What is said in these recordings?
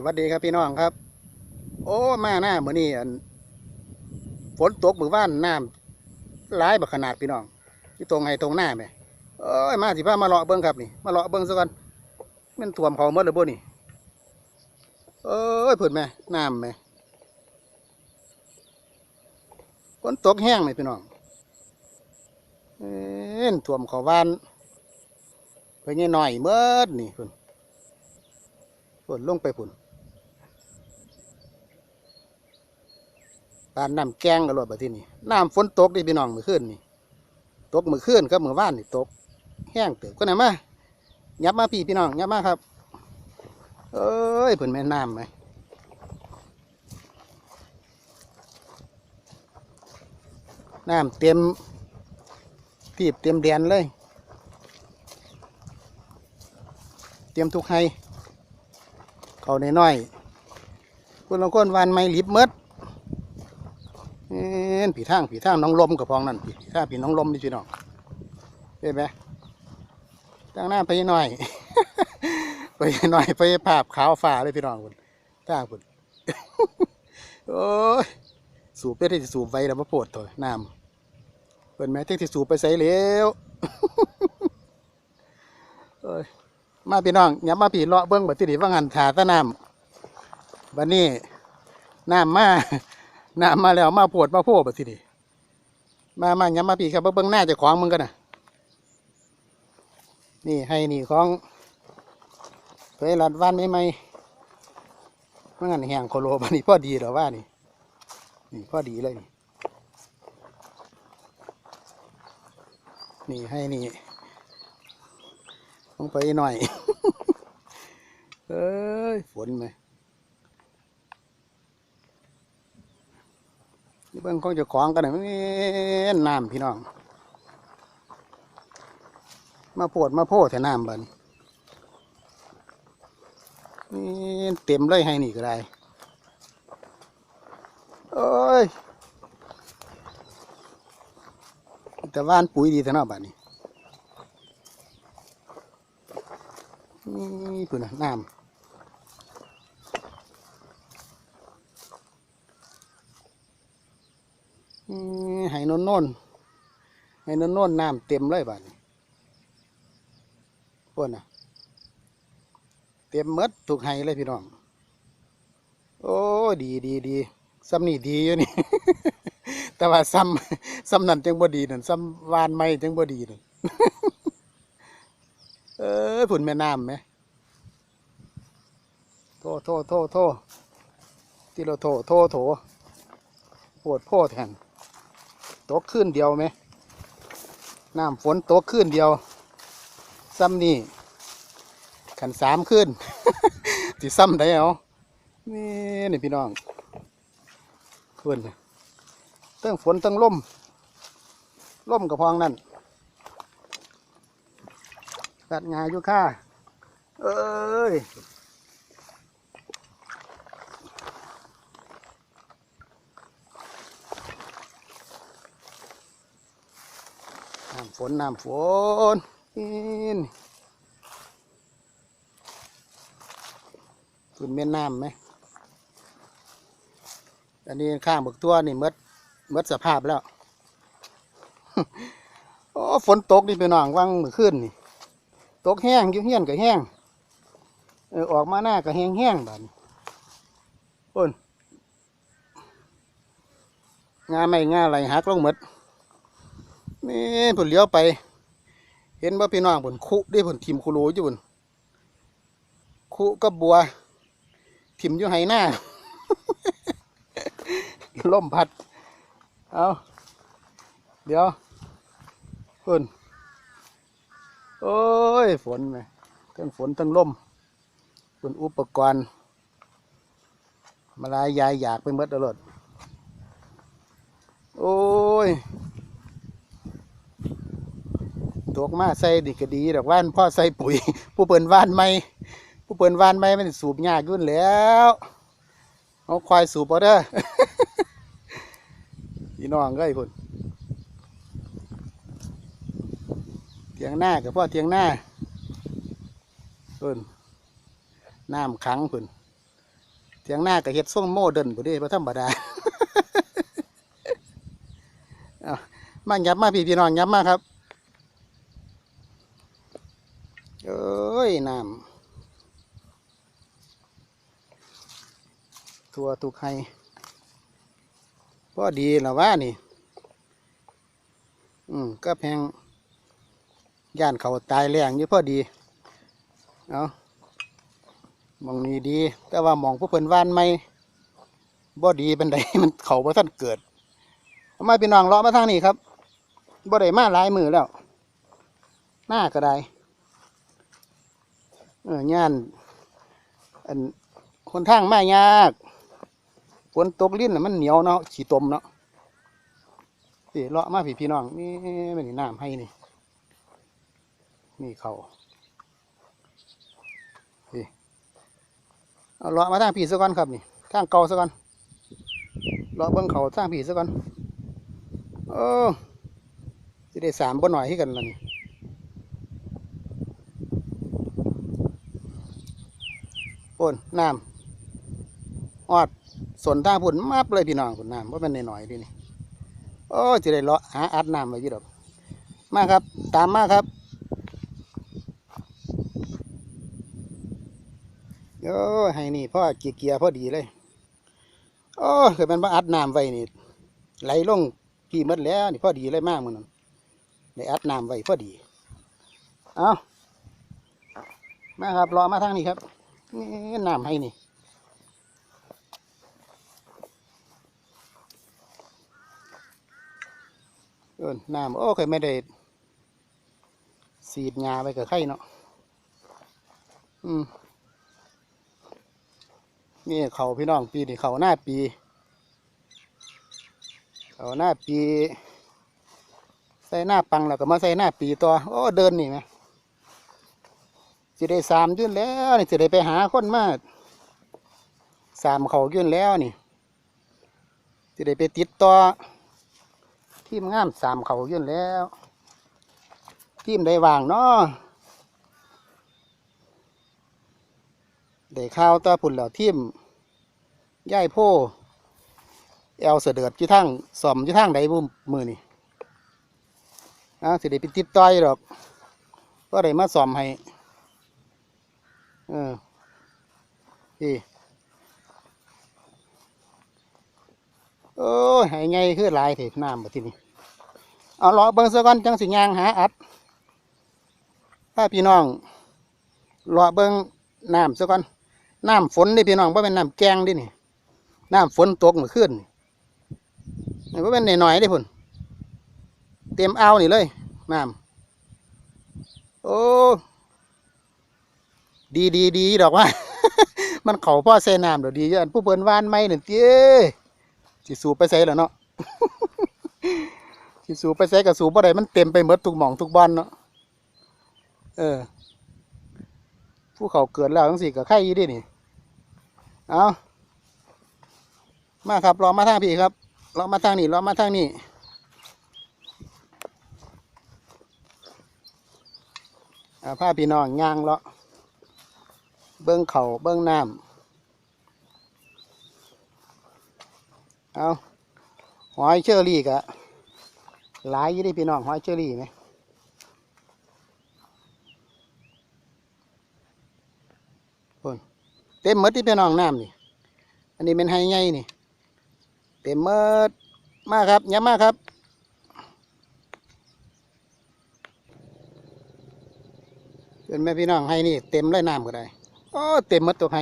สวัสดีครับพี่น้องครับ โอ้มาหน้าเหมือนนี่ฝนตกมือว่านน้ำหลายบักขนาดพี่น้องที่ตรงไห้ตรงหน้าไหมเอ้ยมาสิพามาเลาะเบิ้งครับนี่มาเลาะเบิ้งซะก่อนมันท่วมเขาหมดเลยบ่นี่เอ้ยเพิ่นแม่น้ำแม่ฝนตกแห้งเลยพี่น้องเอ็นท่วมเขาวานไปเงี้ยหน่อยเมื่อนี่เพิ่นฝนลงไปพุ่น ปานน้ำแกงกันรถแบบที่นี่น้ำฝนตกดิพี่น้องมือขึ้นนี่ตกมือขึ้นกับมือว่านนี่ตก แห้งเติบก็ไหนมายับมาพี่พี่น้องยับมาครับ เอ้ยเพิ่นแม่น้ำไหมน้ำเต็มทีบเต็มแดนเลย เตรียมทุกให้เขาในน้อยๆคนละคนวานไม่ลิบเมด เอ็นผีทางผีทางน้องลมกับพองนั่นผีทางผีน้องลมนี่พี่น้องเห็นไหมตั้งหน้าไปหน่อย ไปหน่อยไปภาพขาวฟ้าเลยพี่น้องคุณทางคุณโอ้ยสูบไปได้สูบไว้แล้วมาปวดตัวน้ำเป็นแม่เทคที่สูบไปใส่เร็วเอ้ยมาพี่น้องอย่ามาพี่เลาะเบิ้องบัดที่นี่ว่างันขาตะน้ำบัดนี้น้ำมา น้ำมาแล้วมาปวดมาโพบัดที่นี่มามาอย่ามาพี่ครับเบิ้งหน้าจะของมึงกันนะนี่ให้นี่ของไปรัดวันไม่ไหมว่างันแหงโคโลบัดนี้พอดีหรอว่านี่ นี่พ่อดีเลยนี่นี่ให้นี่ลงไปหน่อย เอ้ย ฝนไหมนี่เบิ่งของเจ้าของกันหน่อยน้ำพี่น้อง มาโพดมาโพดแต่น้ำบันนี่เต็มเลยให้นี่ก็ได้เอ้ยแต่ว่านปุ๋ยดีแต่นอกบัดนี้นี่ปุ่นน้ำ นี่ให้นนนให้นนนนน้ำเต็มเลยบ้านนี้ปุ่นน่ะ เต็มมดถูกให้เลยพี่น้อง โอ้ดีดีดีซ้ำนี่ดีอยู่นี่ แต่ว่าซ้ำซ้ำนั่นจังบ่ดีนั่นซ้ำวานไม้จังบ่ดีนั่นเอ้ยผุนแม่น้ำไหมโทโทโทโทที่เราโทโทโถปวดโพดแทน ตกขึ้นเดียวไหมน้ำฝนตกขึ้นเดียวซ้ำนี่ขันสามขึ้นที่ซ้ำได้เอานี่นี่พี่น้องขึ้นตั้งฝนตั้งลมลมกับพองนั่นตัดงาอยู่ค่าเอ้ย น้ำฝนน้ำฝนนี่นคุณเม่นน้ำไหมอันนี้ข้างบักตัวนี่มดมดสภาพแล้ว โอ้ฝนตกนี่ไปหน่องวังมือขึ้นนี่ ตกแห้งยุ่เฮียนก็แห้งเออออกมาหน้าก็แห้งแห้งๆบาดนโอนงาไม่งาอะไรหักลงหมด นี่ผลเลี้ยวไป เห็นว่าพี่น้องผลคุได้ผลทิมคุโรอยู่ผลคุกับบัว ทิมอยู่ไหหน้าล่มพัด เอาเดี๋ยวคุณโอ้ย ฝนไหมทั้งฝนทั้งลมเป็นอุปกรณ์ มาลายยายอยากไปหมดตลอดโอ้ย ตกมาใส่ดิก็ดีดอกว่านพ่อใส่ปุ๋ย ผู้เปิ่นว่านไม่ผู้เปิ่นว่านไม่มันสูบยากอยุ่นแล้วเอาควายสูบเอาเด้อพี่น้องก็ไอ้พุ่นเทียงหน้ากับพ่อเทียงหน้าเพิ่นน้ำขังเพิ่นถียงหน้ากับเฮ็ดส่งโมเดิร์นบ่เด้บ่ธรรมดาเอามายับมาพี่พี่น้องยับมาครับเอ้ยน้ำทัวตุกไห้พอดีแล้วว่านี่ อืมก็แพงย่านเขาตายแรงอยู่พอดี เอามองนี้ดี แต่ว่ามองผู้เพิ่นว่านไม่บ่ดีเป็นไดมันเขาบ่ทันเกิดเอามาพี่น้องเลาะมาทางนี้ครับบ่ได้มาหลายมือแล้ว หน้าก็ได้ เออย่านอันคนทางมายาก นตกลิ้นน่ะมันเหนียวเนาะขี้ตมเนาะพี่เลาะมาพี่พี่น้องนี่ไม่ได้น้ำให้นี่นี่เขาเอาเลาะมาทางผีซะก่อนครับนี่ทางเก่าซะก่อนเลาะเบิ่งเขาทางผีซะก่อนโอ้จะได้สามบ่หน่อยให้กันละนี่โอนน้ำออด สนทางพุ่นมับเลยพี่น้องพุ่นน้ำว่าเป็นหน่อยๆดินี่โอ้จะได้เลาะหาอัดน้ำไว้ยี่ดอกมาครับ ตามมาครับโอ้ให้นี่พ่อเกียร์เกียร์พอดีเลยโอ้ยเคยมันมาอัดน้ำไว้นี่ไหลลงพี่มดแล้วนี่พ่อดีเลยมากมันนั่นได้อัดน้ำไว้พ่อดีเอามาครับรอมาทางนี้ครับนี่น้ำให้นี่ เออน้ำโอ้เคยไม่ได้สีดยาไปกับไข่เนาะอืมนี่เขาพี่น้องปีนี่เขาหน้าปี เขาหน้าปี ใส่หน้าปังแล้วก็มาใส่หน้าปีตัวโอ้เดินนี่ไหมจะได้สามยื่นแล้วนี่จะได้ไปหาคนมาสามเขายื่นแล้วนี่จะได้ไปติดต่อ ทีมงานสามเขายื่นแล้ว ทีมได้วางเนาะได้ข่าวตาพุ่นแล้วทีมย่ายโพแอลเสด็จอยู่ทางสอมอยู่ทางใดบุมือนี่นะสิได้ไปติดต่อยดอก ก็ได้มาสอมให้ เออพี่ โอ้ยไงคือลายเถน้ำแบบที่นี่เอาล้อเบิ้งซะก่อนจังสิยางหาอัดถ้าพี่น้องล้อเบิ้งน้ำซะก่อนน้ำฝนนี่พี่น้องว่าเป็นน้ำแกงดินี่น้ำฝนตกเมื่อคืนนี่ว่าเป็นหน่อยๆได้พุ่นเต็มเอานี่เลยน้ำโอ้ดีดีดีดอกว่า มันเขาพ่อใส่น้ำเดี๋ยวดีเยอะอันผู้เปิ้นวานไม่เนี่ยเตี้ย สิสูบไปใส่แล้วเนาะสิสูบไปใส่กับสูบบ่ได้มันเต็มไปหมดทุกหม่องทุกบ้านเนาะเออ ผู้เขาเกิดแล้วทั้งสี่กับไข่ยี่ดินี่เอามาครับรอมาทางพี่ครับรอมาทางนี้รอมาทางนี้อ่าพาพี่น้องย่างเลาะเบิ้องเขาเบิ้องน้ำ เอาหอยเชอรี่กะหลายยี่ดิพี่น้องหอยเชอรี่ไหมเต็มมดที่พี่น้องน้ำนี่ อันนี้เป็นไฮไงนี่ เต็มมดมากครับย้ำมากครับเป็นแม่พี่น้องไฮนี่ เต็มเลยน้ำก็ได้โอ้เต็มมดตัวไฮ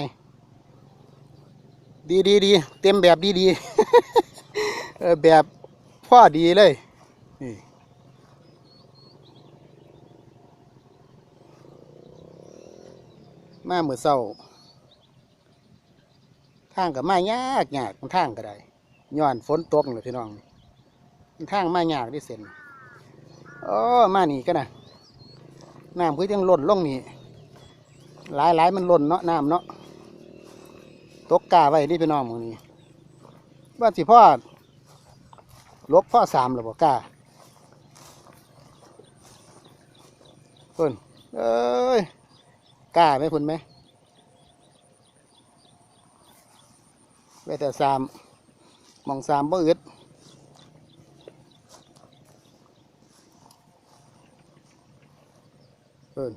ดีดีดีเต็มแบบดีดีเออแบบพ่อดีเลยนี่มาเมื่อเช้าทางกับมายากยากทางก็ได้ย้อนฝนตกเลยพี่น้องทางมายากที่เส้นโอ้มานี่ก็นะน้ำคือยังหล่นลงนี่หลายหลายมันหล่นเนาะน้ำเนาะ ตกกาไว้ที่พี่น้องมือนี้ว่าสิพ่อลบพ่อสามหรือบ่กล้าเพิ่นเอ้ยกล้าไหมพุ่นไหมไว้แต่สามมองสามบ่อึดเอิ้น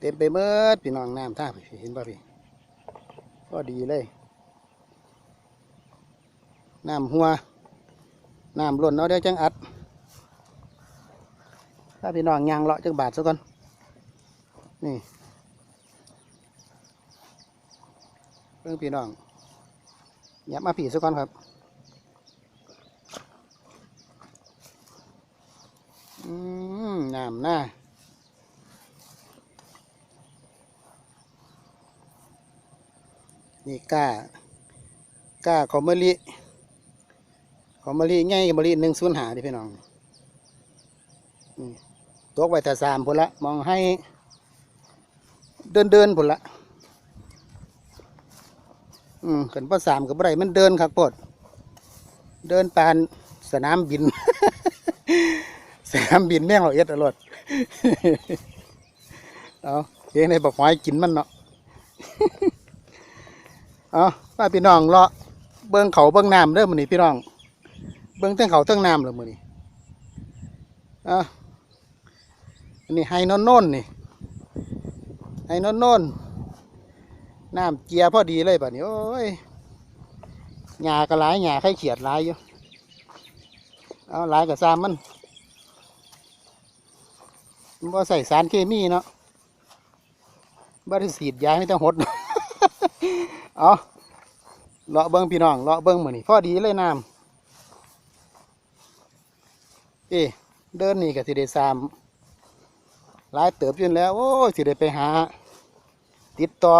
เต็มไปเมื่อพี่น้องน้ำท่าพี่เห็นป่ะพี่ก็ดีเลยน้ำหัวน้ำล้นเอาเดี๋ยวจังอัดถ้าพี่น้องยางเลาะจังบาทซะก่อนนี่เรื่องพี่น้องยับมาผีซะก่อนครับอืมน้ำหน้า นี่ก้าก้าขอมมะลิขอมมะลิง่ายมะลิหนึ่งศูนย์หาดิพี่น้องนี่ตกไว้แต่สามพุ่นละมองให้เดินเดินพุ่นละอืมขันพ่อสามกับไรมันเดินครับปดเดินปานสนามบิน สนามบินแม่งเราเอ็ดอรรถเอาเองในบอกหอยกินมันเนาะ เอาป้าพี่น้องเลาะเบิ้งเขาเบิ้งน้ำเด้อมือนี้พี่น้อง เบิ้งเทั้งเขาเทั้งน้ำเลยมือนี้อะอันนี้ไฮโนนนนนี่ไฮโนนนนน้ำเจียพอดีเลยป่ะนี่โอ้ยหญ้ากระหลายาไข่เขียดหลายอยู่เอาหลายกับซามมันมันบ่ใส่สารเคมีเนาะบ่ได้สีดยาไม่ต้องหด เอาเลาะเบิ้งพี่น้องเลาะเบิ้งเหมือนนี่พอดีเลยน้ำเอ๊เดินนี่ก็สิได้สามหลายเติบยืนแล้ว โอ้สิได้ไปหา ติดต่อ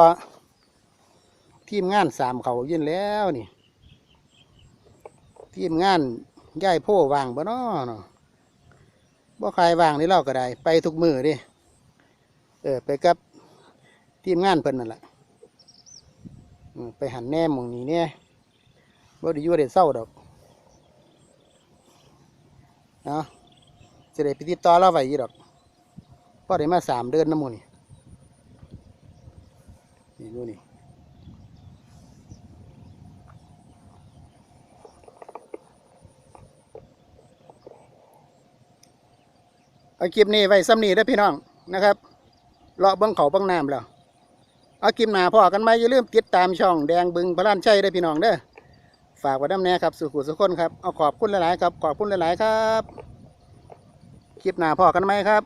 ทีมงานสามเขายืนแล้วนี่ ทีมงานย่ายโพ่วางบ่น้อเนาะบ่ใครวางนี่เราก็ได้ ไปทุกมือดิเออไปกับทีมงานเพิ่นนั่นแหละ ไปหันแนมหมองนี้เนี่ยบ่ได้อยู่ได้เศร้าดอกเนาะจะได้ไปติดต่อเราไว้ยู่ดอกพอได้มาสามเดือนน้ำมูนี่นี่ดูนี่เอาคลิปนี้ไว้ซ้ำนี้ด้พี่น้องนะครับเลาะเบิ้องเขาเบิ้องน้ำแล้ว เอากิมหนาพ่อกันไหมอย่าลืมติดตามช่องแดงบึงพระลานชัยได้พี่น้องเด้อฝากไว้ด้านแน่ครับสุขุสุขคนครับเอาขอบคุณหลายๆครับขอบคุณหลายๆครับคลิปหนาพ่อกันไหมครับ